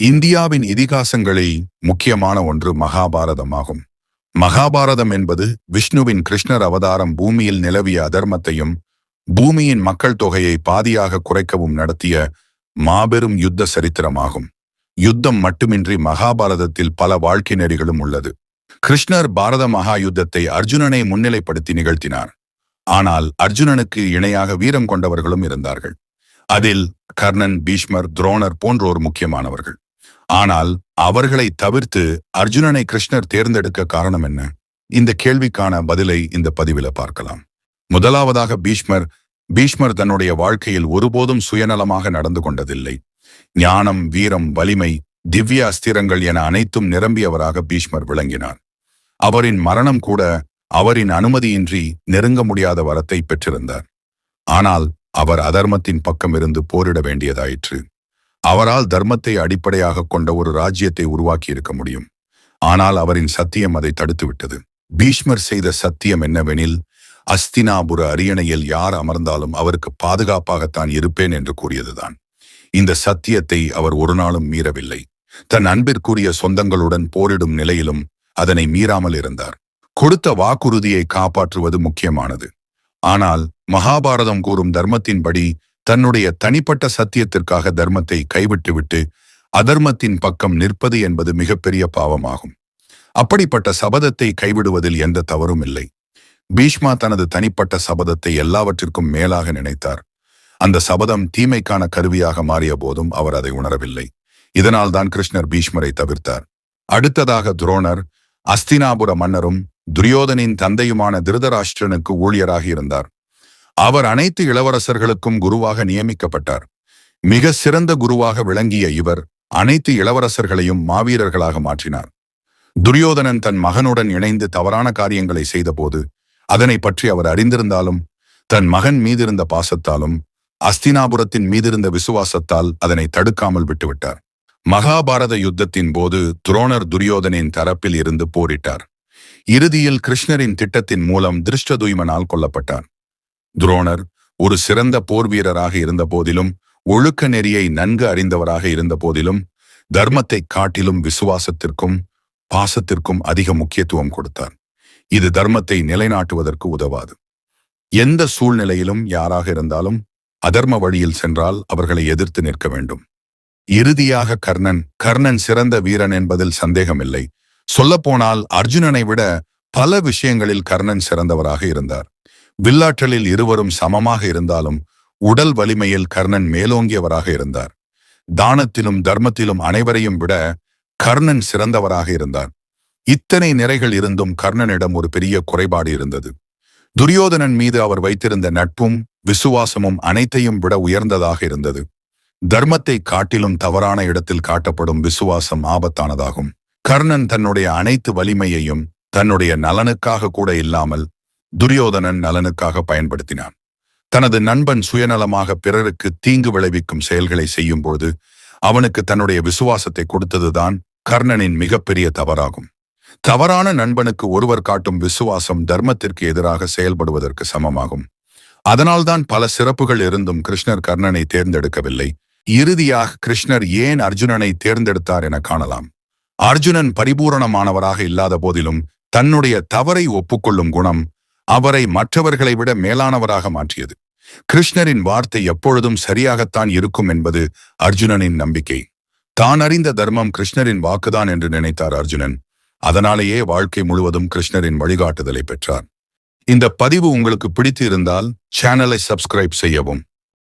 இந்தியாவின் இதிகாசங்களில் முக்கியமான ஒன்று மகாபாரதமாகும். மகாபாரதம் என்பது விஷ்ணுவின் கிருஷ்ணர் அவதாரம் பூமியில் நிலவிய அதர்மத்தையும் பூமியின் மக்கள் தொகையை பாதியாக குறைக்கவும் நடத்திய மாபெரும் யுத்த சரித்திரமாகும். யுத்தம் மட்டுமின்றி மகாபாரதத்தில் பல வாழ்க்கை நெறிகளும் உள்ளது. கிருஷ்ணர் பாரத மகா யுத்தத்தை அர்ஜுனனை முன்னிலைப்படுத்தி நிகழ்த்தினார். ஆனால் அர்ஜுனனுக்கு இணையாக வீரம் கொண்டவர்களும் இருந்தார்கள். அதில் கர்ணன் பீஷ்மர் துரோணர் போன்றோர் முக்கியமானவர்கள். ஆனால் அவர்களை தவிர்த்து அர்ஜுனனை கிருஷ்ணர் தேர்ந்தெடுக்க காரணம் என்ன? இந்த கேள்விக்கான பதிலை இந்த பதிவில பார்க்கலாம். முதலாவதாக பீஷ்மர் பீஷ்மர் தன்னுடைய வாழ்க்கையில் ஒருபோதும் சுயநலமாக நடந்து கொண்டதில்லை. ஞானம் வீரம் வலிமை திவ்ய அஸ்திரங்கள் என அனைத்தும் நிரம்பியவராக பீஷ்மர் விளங்கினார். அவரின் மரணம் கூட அவரின் அனுமதியின்றி நெருங்க முடியாத வரத்தை பெற்றிருந்தார். ஆனால் அவர் அதர்மத்தின் பக்கம் இருந்து போரிட வேண்டியதாயிற்று. அவரால் தர்மத்தை அடிப்படையாக கொண்ட ஒரு ராஜ்யத்தை உருவாக்கி இருக்க முடியும். ஆனால் அவரின் சத்தியம் அதை தடுத்துவிட்டது. பீஷ்மர் செய்த சத்தியம் என்னவெனில் அஸ்தினாபுர அரியணையில் யார் அமர்ந்தாலும் அவருக்கு பாதுகாப்பாகத்தான் இருப்பேன் என்று கூறியதுதான். இந்த சத்தியத்தை அவர் ஒரு நாளும் மீறவில்லை. தன் அன்பிற்குரிய சொந்தங்களுடன் போரிடும் நிலையிலும் அதனை மீறாமல் இருந்தார். கொடுத்த வாக்குறுதியை காப்பாற்றுவது முக்கியமானது. ஆனால் மகாபாரதம் கூறும் தர்மத்தின்படி தன்னுடைய தனிப்பட்ட சத்தியத்திற்காக தர்மத்தை கைவிட்டுவிட்டு அதர்மத்தின் பக்கம் நிற்பது என்பது மிகப்பெரிய பாவமாகும். அப்படிப்பட்ட சபதத்தை கைவிடுவதில் எந்த தவறும் இல்லை. பீஷ்மா தனது தனிப்பட்ட சபதத்தை எல்லாவற்றிற்கும் மேலாக நினைத்தார். அந்த சபதம் தீமைக்கான கருவியாக மாறிய போதும் அவர் அதை உணரவில்லை. இதனால் தான் கிருஷ்ணர் பீஷ்மரை தவிர்த்தார். அடுத்ததாக துரோணர் அஸ்தினாபுர மன்னரும் துரியோதனின் தந்தையுமான திருதராஷ்டிரனுக்கு ஊழியராக இருந்தார். அவர் அனைத்து இளவரசர்களுக்கும் குருவாக நியமிக்கப்பட்டார். மிக சிறந்த குருவாக விளங்கிய இவர் அனைத்து இளவரசர்களையும் மாவீரர்களாக மாற்றினார். துரியோதனன் தன் மகனுடன் இணைந்து தவறான காரியங்களை செய்தபோது அதனை பற்றி அவர் அறிந்திருந்தாலும் தன் மகன் மீதிருந்த பாசத்தாலும் அஸ்தினாபுரத்தின் மீதிருந்த விசுவாசத்தால் அதனை தடுக்காமல் விட்டுவிட்டார். மகாபாரத யுத்தத்தின் போது துரோணர் துரியோதனின் தரப்பில் இருந்து போரிட்டார். இறுதியில் கிருஷ்ணரின் திட்டத்தின் மூலம் திருஷ்டதுய்மனால் கொல்லப்பட்டார் துரோணர் ஒரு சிறந்த போர் வீரராக இருந்த போதிலும் ஒழுக்க நெறியை நன்கு அறிந்தவராக இருந்த போதிலும் தர்மத்தை காட்டிலும் விசுவாசத்திற்கும் பாசத்திற்கும் அதிக முக்கியத்துவம் கொடுத்தார். இது தர்மத்தை நிலைநாட்டுவதற்கு உதவாது. எந்த சூழ்நிலையிலும் யாராக இருந்தாலும் அதர்ம வழியில் சென்றால் அவர்களை எதிர்த்து நிற்க வேண்டும். இறுதியாக கர்ணன் கர்ணன் சிறந்த வீரன் என்பதில் சந்தேகமில்லை. சொல்லப்போனால் அர்ஜுனனை விட பல விஷயங்களில் கர்ணன் சிறந்தவராக இருந்தார். வில்லாற்றலில் இருவரும் சமமாக இருந்தாலும் உடல் வலிமையில் கர்ணன் மேலோங்கியவராக இருந்தார். தானத்திலும் தர்மத்திலும் அனைவரையும் விட கர்ணன் சிறந்தவராக இருந்தார். இத்தனை நிறைகள் இருந்தும் கர்ணனிடம் ஒரு பெரிய குறைபாடு இருந்தது. துரியோதனன் மீது அவர் வைத்திருந்த நட்பும் விசுவாசமும் அனைத்தையும் விட உயர்ந்ததாக இருந்தது. தர்மத்தை காட்டிலும் தவறான இடத்தில் காட்டப்படும் விசுவாசம் ஆபத்தானதாகும். கர்ணன் தன்னுடைய அனைத்து வலிமையையும் தன்னுடைய நலனுக்காக கூட இல்லாமல் துரியோதனன் நலனுக்காக பயன்படுத்தினான். தனது நண்பன் சுயநலமாக பிறருக்கு தீங்கு விளைவிக்கும் செயல்களை செய்யும்போது அவனுக்கு தன்னுடைய விசுவாசத்தை கொடுத்ததுதான் கர்ணனின் மிகப்பெரிய தவறாகும். தவறான நண்பனுக்கு ஒருவர் காட்டும் விசுவாசம் தர்மத்திற்கு எதிராக செயல்படுவதற்கு சமமாகும். அதனால்தான் பல சிறப்புகள் இருந்தும் கிருஷ்ணர் கர்ணனை தேர்ந்தெடுக்கவில்லை. இறுதியாக கிருஷ்ணர் ஏன் அர்ஜுனனை தேர்ந்தெடுத்தார் என காணலாம். அர்ஜுனன் பரிபூரணமானவராக இல்லாத போதிலும் தன்னுடைய தவறை ஒப்புக்கொள்ளும் குணம் அவரை மற்றவர்களை விட மேலானவராக மாற்றியது. கிருஷ்ணரின் வார்த்தை எப்பொழுதும் சரியாகத்தான் இருக்கும் என்பது அர்ஜுனனின் நம்பிக்கை. தான் அறிந்த தர்மம் கிருஷ்ணரின் வாக்குதான் என்று நினைத்தார் அர்ஜுனன். அதனாலேயே வாழ்க்கை முழுவதும் கிருஷ்ணரின் வழிகாட்டுதலை பெற்றார். இந்த பதிவு உங்களுக்கு பிடித்து இருந்தால் சேனலை சப்ஸ்கிரைப் செய்யவும்.